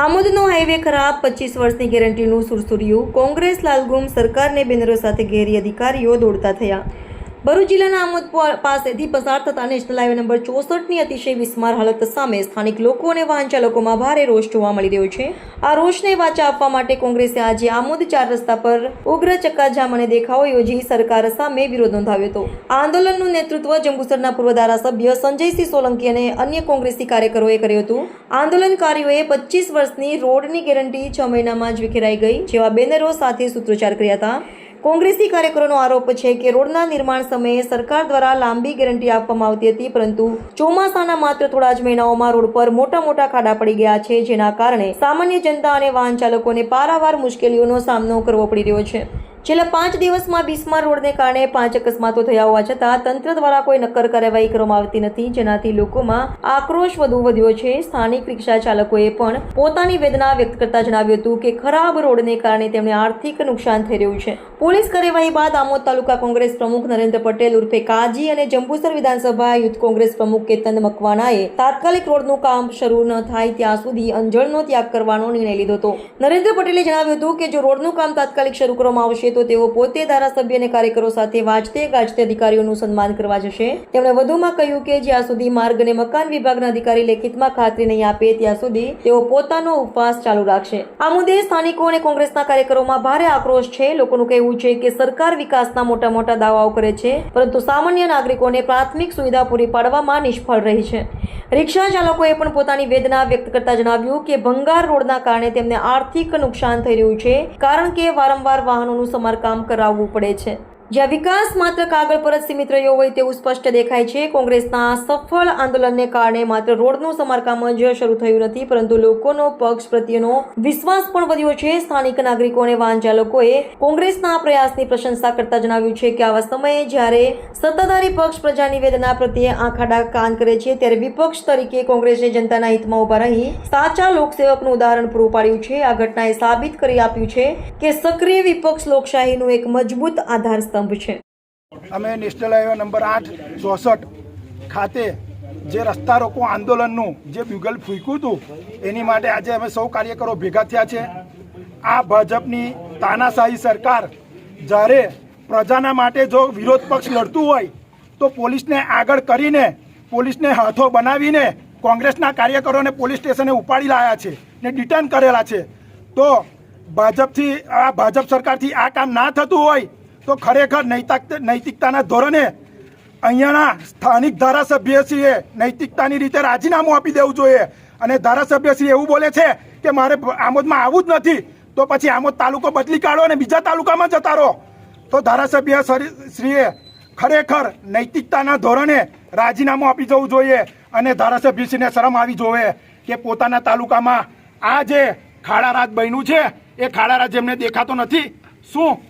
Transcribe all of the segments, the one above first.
આમોદનો highway ખરાબ, પચીસ વર્ષની ગેરંટીનું સુરસુર્યું. કોંગ્રેસ લાલગુમ સરકારને બેનરો સાથે ઘેરી અધિકારીઓ દોડતા થયા. ભરૂચ જિલ્લાના આમોદ પાસેથી પસાર થતા નેશનલ હાઈવે નંબર ચોસઠની અતિશય વિસ્માર હાલત સામે સ્થાનિક લોકો અને વાહન ચાલકોમાં ભારે રોષ જોવા મળી રહ્યો છે. આ રોષને વાચા આપવા માટે કોંગ્રેસે આજે આમોદ ચાર રસ્તા પર ઉગ્ર ચક્કાજામ અને દેખાવો યોજી સરકાર સામે વિરોધ નોંધાવ્યો હતો. આ આંદોલનનું નેતૃત્વ જંબુસરના પૂર્વ ધારાસભ્ય સંજયસિંહ સોલંકી અને અન્ય કોંગ્રેસી કાર્યકરોએ કર્યું હતું. આંદોલનકારીઓએ પચીસ વર્ષની રોડની ગેરંટી છ મહિનામાં જ વિખેરાઈ ગઈ, જેવા બેનરો સાથે સૂત્રોચ્ચાર કર્યા હતા. કોંગ્રેસી કાર્યકરોનો આરોપ છે કે રોડના નિર્માણ સમયે સરકાર દ્વારા લાંબી ગેરંટી આપવામાં આવતી હતી, પરંતુ ચોમાસાના માત્ર થોડા જ મહિનાઓમાં રોડ પર મોટા મોટા ખાડા પડી ગયા છે, જેના કારણે સામાન્ય જનતા અને વાહન ચાલકોને પારાવાર મુશ્કેલીઓનો સામનો કરવો પડી રહ્યો છે. છેલ્લા પાંચ દિવસમાં બિસ્માર રોડને કારણે પાંચ અકસ્માતો થયા હોવા છતાં તંત્ર દ્વારા કોઈ નક્કર કાર્યવાહી કરવામાં આવતી નથી. જેનાથી લોકોમાં આક્રોશ વધુ વધ્યો છે. સ્થાનિક રિક્ષા ચાલકોએ પણ પોતાની વેદના વ્યક્ત કરતા જણાવ્યું હતું કે ખરાબ રોડને કારણે તેમને આર્થિક નુકસાન થઈ રહ્યું છે. પોલીસ કાર્યવાહી બાદ આમોદ તાલુકા કોંગ્રેસ પ્રમુખ નરેન્દ્ર પટેલ ઉર્ફે કાજી અને જંબુસર વિધાનસભા યુથ કોંગ્રેસ પ્રમુખ કેતન મકવાણાએ તાત્કાલિક રોડનું કામ શરૂ ન થાય ત્યાં સુધી અંજળનો ત્યાગ કરવાનો નિર્ણય લીધો હતો. નરેન્દ્ર પટેલે જણાવ્યું હતું કે જો રોડનું કામ તાત્કાલિક શરૂ કરવામાં આવશે તો તેઓ પોતે ધારાસભ્ય અને કાર્યકરો સાથે વાંચતે ગાજતે અધિકારીઓનું સન્માન કરવા જશે. તેમણે વધુમાં કહ્યું કે જ્યાં સુધી માર્ગ અને મકાન વિભાગના અધિકારી લેખિતમાં ખાતરી નહીં આપે, ત્યાં સુધી તેઓ પોતાનો ઉપવાસ ચાલુ રાખશે. આ મુદ્દે સ્થાનિકો અને કોંગ્રેસના કાર્યકરોમાં ભારે આક્રોશ છે. લોકોનું કહેવું છે કે સરકાર વિકાસના મોટા મોટા દાવાઓ કરે છે, પરંતુ સામાન્ય નાગરિકોને પ્રાથમિક સુવિધા પૂરી પાડવામાં નિષ્ફળ રહી છે. રિક્ષા ચાલકોએ પણ પોતાની વેદના વ્યક્ત કરતા જણાવ્યું કે ભંગાર રોડના કારણે તેમને આર્થિક નુકસાન થઈ રહ્યું છે, કારણ કે વારંવાર વાહનોનું સમારકામ કરાવવું પડે છે. જ્યાં વિકાસ માત્ર કાગળ પર જ સીમિત રહ્યો હોય તેવું સ્પષ્ટ દેખાય છે. કોંગ્રેસના સફળ આંદોલનને કારણે માત્ર રોડનું સમારકામ જ શરૂ થયું નથી, પરંતુ લોકોનો પક્ષ પ્રત્યેનો વિશ્વાસ પણ વધ્યો છે. સ્થાનિક નાગરિકો અને વાહન ચાલકોએ કોંગ્રેસના પ્રયાસની પ્રશંસા કરતા જણાવ્યું છે કે આવા સમયે જ્યારે સત્તાધારી પક્ષ પ્રજાની વેદના પ્રત્યે આંખાડા કાન કરે છે, ત્યારે વિપક્ષ તરીકે કોંગ્રેસે જનતાના હિતમાં ઊભા રહી સાચા લોકસેવકનું ઉદાહરણ પૂરું પાડ્યું છે. આ ઘટનાએ સાબિત કરી આપ્યું છે કે સક્રિય વિપક્ષ લોકશાહીનું એક મજબૂત આધાર સ્તંભ છે. અમે નેશનલ હાઈવે નંબર આઠ, ચોસઠ ખાતે જે રસ્તા રોકો આંદોલનનું જે બ્યુગલ ફૂંક્યું હતું, એની માટે આજે અમે સૌ કાર્યકરો ભેગા થયા છે. આ ભાજપની તાનાશાહી સરકાર જ્યારે પ્રજાના માટે જો વિરોધ પક્ષ લડતું હોય, તો પોલીસને આગળ કરીને, પોલીસને હાથો બનાવીને કોંગ્રેસના કાર્યકરોને પોલીસ સ્ટેશને ઉપાડી લાયા છે ને ડિટેન કરેલા છે. તો ભાજપથી, આ ભાજપ સરકારથી આ કામ ના થતું હોય તો ખરેખર નૈતિક નૈતિકતાના ધોરણે અહીંયાના સ્થાનિક ધારાસભ્યશ્રીએ નૈતિકતાની રીતે રાજીનામું આપી દેવું જોઈએ. અને ધારાસભ્યશ્રી એવું બોલે છે કે મારે આમોદમાં આવવું જ નથી. તો પછી આમોદ તાલુકો બદલી કાઢો અને બીજા તાલુકામાં જતા રહો. તો ધારાસભ્ય શ્રી- શ્રીએ ખરેખર નૈતિકતાના ધોરણે રાજીનામું આપી જવું જોઈએ અને ધારાસભ્યશ્રીને શરમ આવી જોઈએ કે પોતાના તાલુકામાં આ જે ખાડારાજ બન્યું છે, એ ખાડારાજ એમને દેખાતો નથી. શું?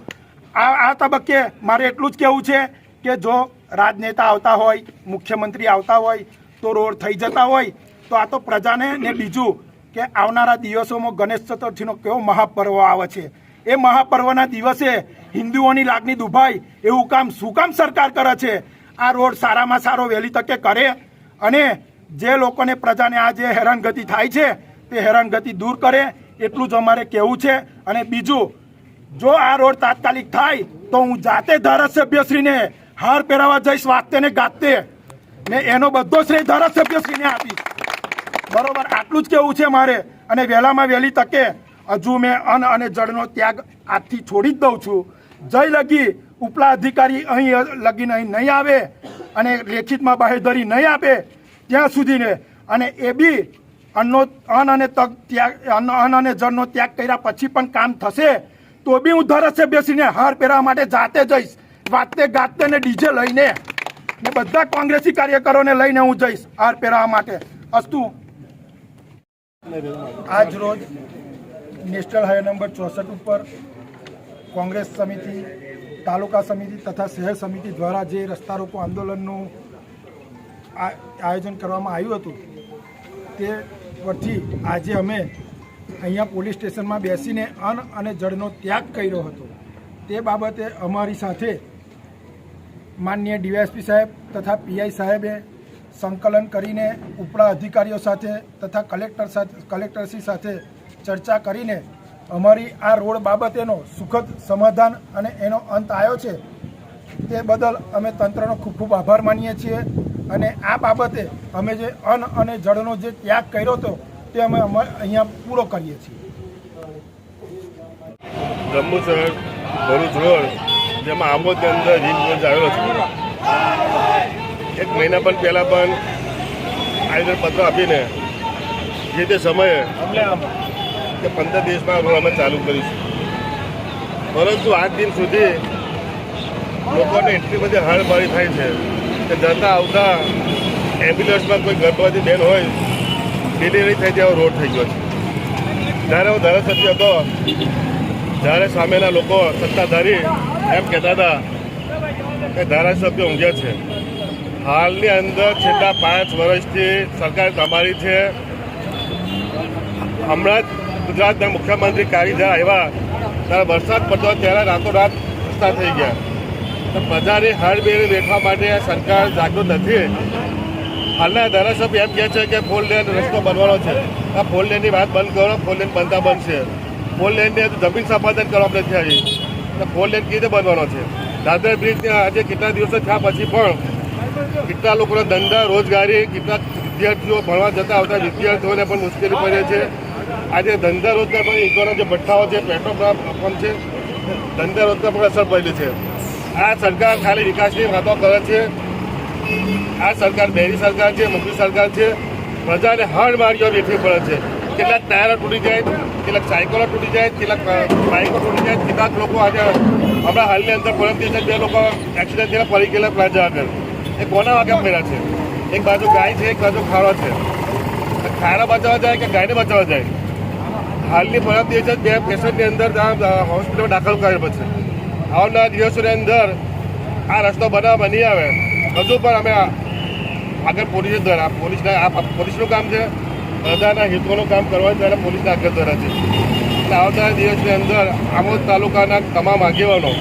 આ આ તબક્કે મારે એટલું જ કહેવું છે કે જો રાજનેતા આવતા હોય, મુખ્યમંત્રી આવતા હોય, તો રોડ થઈ જતા હોય, તો આ તો પ્રજાને ને બીજું કે આવનારા દિવસોમાં ગણેશ ચતુર્થીનો કેવો મહાપર્વ આવે છે. એ મહાપર્વના દિવસે હિન્દુઓની લાગણી દુભાય, એવું કામ શું કામ સરકાર કરે છે? આ રોડ સારામાં સારો વહેલી તકે કરે અને જે લોકોને પ્રજાને આ જે હેરાનગતિ થાય છે, તે હેરાનગતિ દૂર કરે, એટલું જ અમારે કહેવું છે. અને બીજું જો આ રોડ તાત્કાલિક થાય, તો હું જાતે ધારાસભ્યશ્રીને હાર પહેરાવા જઈશ વાગતે ને ગાતે. ને એનો બધો શ્રેય ધારાસભ્યશ્રીને આપીશ. બરોબર, આટલું જ કેવું છે મારે. અને વહેલામાં વહેલી તકે હજુ મેં અન્ન અને જળનો ત્યાગ આજથી છોડી જ દઉં છું. જય લગી, ઉપલા અધિકારી અહીં લગીને અહીં નહીં આવે અને લેખિતમાં બાહેધરી નહીં આપે ત્યાં સુધીને. અને એ બી અન્નનો અન્ન અને તક ત્યાગ અન્ન અને જળનો ત્યાગ કર્યા પછી પણ કામ થશે. તો બી હું ધારાસભ્યશ્રીને હાર પહેરવા માટે જાતે જઈશ. વાતે ગાતે ને ડીજે લઈને. ને બધા કોંગ્રેસી કાર્યકરોને લઈને હું જઈશ હાર પહેરવા માટે. અસ્તુ. આજ રોજ નેશનલ હાઈવે નંબર ચોસઠ ઉપર કોંગ્રેસ સમિતિ, તાલુકા સમિતિ તથા શહેર સમિતિ દ્વારા જે રસ્તા રોકો આંદોલનનું આયોજન કરવામાં આવ્યું હતું, તે પરથી આજે અમે અહીંયા પોલીસ સ્ટેશનમાં બેસીને અન્ન અને જળનો ત્યાગ કર્યો હતો. તે બાબતે અમારી સાથે માનનીય ડીવાયએસપી સાહેબ તથા પીઆઈ સાહેબે સંકલન કરીને ઉપલા અધિકારીઓ સાથે તથા કલેક્ટર સાથે, કલેક્ટરશ્રી સાથે ચર્ચા કરીને અમારી આ રોડ બાબતેનો સુખદ સમાધાન અને એનો અંત આવ્યો છે તે બદલ અમે તંત્રનો ખૂબ ખૂબ આભાર માનીએ છીએ અને આ બાબતે અમે જે અન્ન અને જળનો જે ત્યાગ કર્યો હતો તે અમે અહીંયા પૂરો કરીએ છીએ. જંબુસર ભરૂચ રોડ, જેમાં આમોદની અંદર રોડ આવેલો છે. એક મહિના પણ પહેલાં પણ આયોજન પત્ર આપીને જે તે સમયે કે પંદર દિવસમાં અમે ચાલુ કરીશું પરંતુ આજ દિન સુધી લોકોને એટલી બધી હળબળી થાય છે કે જતા આવતા એમ્બ્યુલન્સમાં કોઈ ગર્ભવતી બેન હોય ડિલિવરી થઈ તેવો રોડ થઈ ગયો છે. જ્યારે હું ધારાસભ્ય હતો જ્યારે સામેના લોકો સત્તાધારી એમ કહેતા હતા કે ધારાસભ્ય ઊંઘે છે. હાલની અંદર છેલ્લા પાંચ વર્ષથી સરકાર તમારી છે. હમણાં જ ગુજરાતના મુખ્યમંત્રી કારીજા આવ્યા. ત્યારે વરસાદ પડતો ત્યારે રાતોરાત રસ્તા થઈ ગયા. તો પ્રજાની હાડબેરી વેઠવા માટે સરકાર જાગૃત નથી. હાલના ધારાસભ્ય એમ કહે છે કે ફોર લેન રસ્તો બનવાનો છે. આ ફોર લેનની વાત બંધ કરો, ફોર લેન બનતા બનશે. ફોર લેનની જમીન સંપાદન કરવા આપણે થયા ફોર લેન કઈ રીતે બનવાનો છે? દાદર બ્રિજને આજે કેટલા દિવસો થયા પછી પણ કેટલા લોકોના ધંધા, રોજગારી, કેટલા વિદ્યાર્થીઓ ભણવા જતા આવતા વિદ્યાર્થીઓને પણ મુશ્કેલી પડે છે. આજે ધંધા રોજગાર પણ ઇકોના જે ભઠ્ઠાઓ છે, પેટ્રોલ પંપ છે, ધંધા રોજગાર પર અસર પડેલી છે. આ સરકાર ખાલી વિકાસની વાતો કરે છે. આ સરકાર, બેરી સરકાર છે મોદી સરકાર છે પ્રજાને હળ મારીઓ વેઠવી પડે છે. કેટલાક ટાયરો તૂટી જાય, કેટલાક સાયકલો તૂટી જાય, કેટલાક બાઇકો તૂટી જાય, કેટલાક લોકો આજે હમણાં હાલની અંદર પરમ દિવસે બે લોકો એક્સિડન્ટ થયેલા પડી ગયેલા પ્લાઝા આગળ. એ કોના વાગે ફેરા છે? એક બાજુ ગાય છે, એક બાજુ ખાડો છે. ખાડા બચાવવા જાય કે ગાયને બચાવવા જાય? હાલની પરમ દિવસે બે પેશન્ટની અંદર હોસ્પિટલમાં દાખલ કરેલ પછી આવનારા દિવસોની અંદર આ રસ્તો બનાવવામાં નહીં આવે. હજુ પણ અમે આગળ પોલીસ દ્વારા પોલીસના આ પોલીસનું કામ છે પ્રજાના હિતોનું કામ કરવા ત્યારે પોલીસના આગળ દ્વારા છે. એટલે આવતા દિવસની અંદર આમોદ તાલુકાના તમામ આગેવાનો,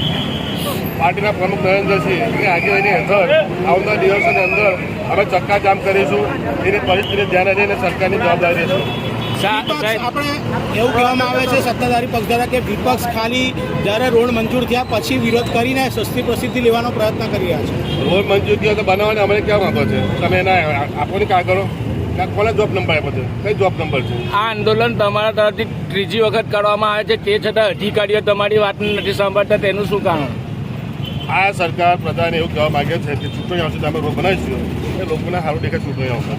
પાર્ટીના પ્રમુખ નરેન્દ્રસિંહ એની આગેવાની હેઠળ આવનાર દિવસોની અંદર અમે ચક્કાજામ કરીશું. એની પરિસ્થિતિ ધ્યાને લઈને સરકારની જવાબદારી રહેશે. આપણે એવું કહેવામાં આવે છે સત્તાધારી પક્ષ દ્વારા કે વિપક્ષ ખાલી જ્યારે રોડ મંજૂર થયા પછી વિરોધ કરીને સસ્તી પ્રસિદ્ધિ લેવાનો પ્રયત્ન કરી રહ્યા છે. રોડ મંજૂર થયો તો બનાવવાને અમને ક્યાં વાંધો છે? તમે એના આપો ને કાગળો કાં કોને જોબ નંબર આપ્યો છે? કઈ જોબ નંબર છે? આ આંદોલન તમારા તરફથી ત્રીજી વખત કરવામાં આવે છે તે છતાં અધિકારીઓ તમારી વાત નથી સાંભળતા તેનું શું કારણ? આ સરકાર પ્રધાન એવું કહેવા માંગે છે કે ચૂંટણી આવશે તમે રોગ રોડ બનાવીશું. એ લોકોને સારું દેખાય ચૂંટણી આવશે.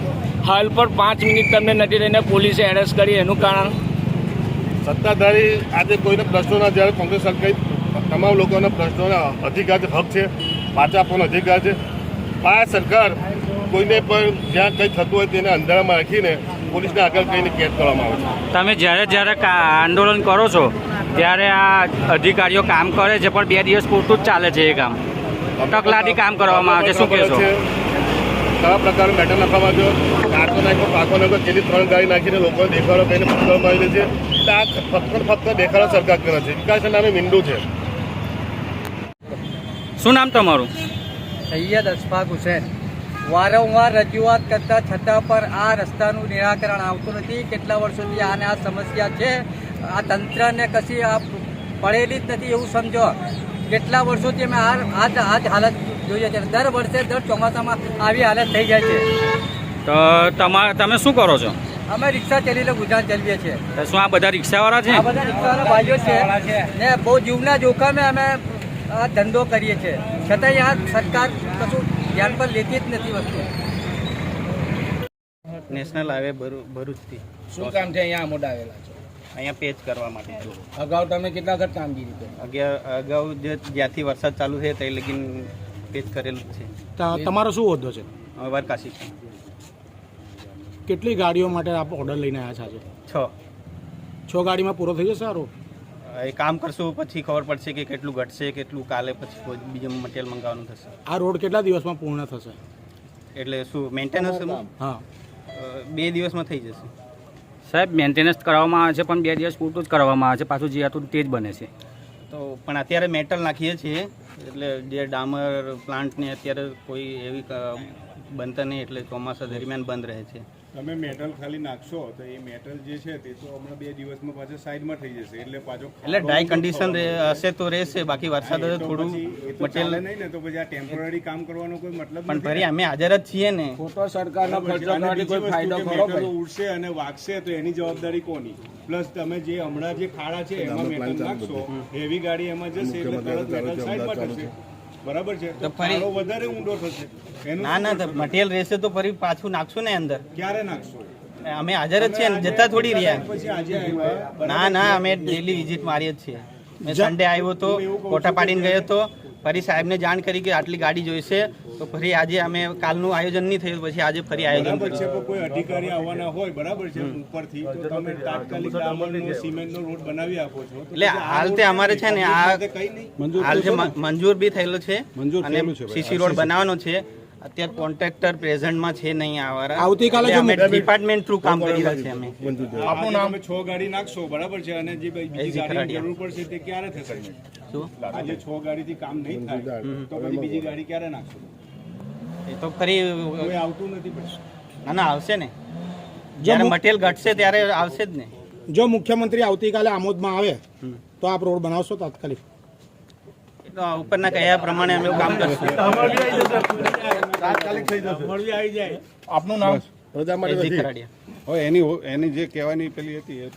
હાલ પર પાંચ મિનિટ તમને નથી રહીને પોલીસે એરેસ્ટ કરી એનું કારણ? સત્તાધારી આજે કોઈને પ્રશ્નોના જ્યારે કોંગ્રેસ સરકાર તમામ લોકોના પ્રશ્નોના અધિકાર છે હક છે પાછા આપવાનો અધિકાર છે. આ સરકાર કોઈને પણ જ્યાં કંઈ થતું હોય તેને અંધારામાં રાખીને પોલીસને આગળ કહીને કેદ કરવામાં આવે છે. તમે જ્યારે જ્યારે કા- આંદોલન કરો છો ત્યારે આ અધિકારીઓ કામ કરે છે પણ બે દિવસ પૂરતું જ ચાલે છે એ કામ. તકલાદી કામ કરવામાં આવે છે શું કહેશો? કયા પ્રકારનું મેટર નાખવામાં આવ્યો કાચો નાખ્યો પાકો નાખ્યો જેથી ત્રણ ગાડી નાખીને લોકોને દેખાડો કહીને પકડવામાં આવેલી છે. એટલે આ ફક્ત ફક્ત દેખાડો સરકાર કરે છે. વિકાસ નામે મીંડું છે. શું નામ તમારું? સૈયદ અશફાક હુસેન. વારંવાર રજૂઆત કરતા છતાં પણ આ રસ્તાનું નિરાકરણ આવતું નથી. કેટલા વર્ષોથી આને આ સમસ્યા છે? આ તંત્રને કશી આ પડેલી જ નથી એવું સમજો. કેટલા વર્ષોથી અમે આ આજ આજ હાલત જોઈએ છે. દર વર્ષે દર ચોમાસામાં આવી હાલત થઈ જાય છે. તો તમા તમે શું કરો છો? અમે રિક્ષા ચલીને ગુજરાત ચલાવીએ છીએ. તો શું આ બધા રિક્ષાવાળા છે? આ બધા રિક્ષાવાળા ભાઈઓ છે. ને બહુ જીવના જોખમે અમે આ ધંધો કરીએ છીએ. છતાંય આ સરકાર કશું ધ્યાન પર લેતી જ નથી વસ્તુ. નેશનલ હાઈવે ભરૂચથી. શું કામ છે? અહીંયા આમોદ આવેલા છે. અહીંયા પેચ કરવા માટે. અગાઉ તમે કેટલા વખત કામગીરી કરી? અગાઉ જે જ્યાંથી વરસાદ ચાલુ છે તે લગીન પેચ કરેલું છે. તમારો શું હોદ્દો છે? અમે વરકાશી. છે કેટલી ગાડીઓ માટે આપ ઓર્ડર લઈને આવ્યા છે આજે? છ. છ ગાડીમાં પૂરો થઈ જશે સારું એ કામ કરશું પછી ખબર પડશે કે કેટલું ઘટશે કેટલું કાલે પછી કોઈ બીજું મટીરિયલ મંગાવવાનું થશે. આ રોડ કેટલા દિવસમાં પૂર્ણ થશે? એટલે શું મેન્ટેનન્સ હા. બે દિવસમાં થઈ જશે. સાહેબ મેન્ટેનન્સ કરવામાં આવે છે પણ બે દિવસ પૂરતું જ કરવામાં આવે છે. પાછું જે હતું તે જ બને છે. તો પણ અત્યારે મેટલ નાખીએ છીએ. એટલે જે ડામર પ્લાન્ટને અત્યારે કોઈ એવી બનતા નહીં, એટલે ચોમાસા દરમિયાન બંધ રહે છે. તમે મેટલ ખાલી નાખશો તો એ મેટલ જે છે તે તો હમણાં બે દિવસમાં પાછો સાઈડમાં થઈ જશે. એટલે પાછો એટલે ડ્રાય કન્ડિશન હશે તો રહેશે બાકી વરસાદ હશે થોડું એ મટીરિયલ નહીં ને તો પછી આ ટેમ્પરરી કામ કરવાનો કોઈ મતલબ પણ ફરી અમે હાજર જ છીએ ને. ખોટો સરકારનો ખર્ચો કરવાથી કોઈ ફાયદો ખરો ભાઈ? ઉડશે અને વાગશે તો એની જવાબદારી કોની? પ્લસ તમે જે હમણાં જે ખાડા છે એમાં મેટલ નાખશો હેવી ગાડી એમાં જશે એટલે તરત મેટલ સાઈડમાં થશે બરાબર છે? તો ફરી- વધારે ઊંડો થશે. એનું ના ના મટીરિયલ રહેશે તો ફરી પાછું નાખશું ને અંદર? ક્યારે નાખશો? અમે હાજર જ છીએ જતા થોડી રહ્યા. ના ના અમે ડેલી વિઝિટ મારીએ જ છીએ. મેં સન્ડે આવ્યો તો કોઠા પાડીને ગયો તો ફરી સાહેબને જાણ કરી કે આટલી ગાડી જોઈશે તો ફરી આજે અમે કાલનું આયોજન નહીં થયું પછી આજે ફરી આયોજન છે કોઈ અધિકારી આવવાના હોય બરાબર છે ઉપરથી તો તમે તાત્કાલિક ડામરનો સિમેન્ટનો રોડ બનાવી આપો છો. એટલે હાલ તે અમારે છે ને આ હાલ જે મંજૂર બી થયેલો છે અને થયેલું છે ભાઈ. સીસી રોડ બનાવવાનો છે. અત્યારે કોન્ટ્રાક્ટર પ્રેઝન્ટમાં છે નહીં આવારા આવતીકાલે જો અમે ડિપાર્ટમેન્ટ થ્રુ કામ કરી રહ્યા છે અમે. આપણું નામ? છ ગાડી નાખશો બરાબર છે? અને જે બીજી ગાડી જરૂર પડશે તે ક્યારે થશે? શું? આજે છ ગાડીથી કામ નહીં થાય તો પછી બીજી ગાડી ક્યારે નાખશો? એ તો ફરી હવે આવતું નથી ના ના આવશે ને. જ્યારે મટીરિયલ ઘટશે ત્યારે આવશે જ ને. જો મુખ્યમંત્રી આવતીકાલે આમોદમાં આવે તો આપ રોડ બનાવશો તાત્કાલિક? ઉપરના કયા પ્રમાણે અમે કામ કરશું? આપનું નામ? પ્રજા માટે એની એની જે કહેવાની પેલી હતી એ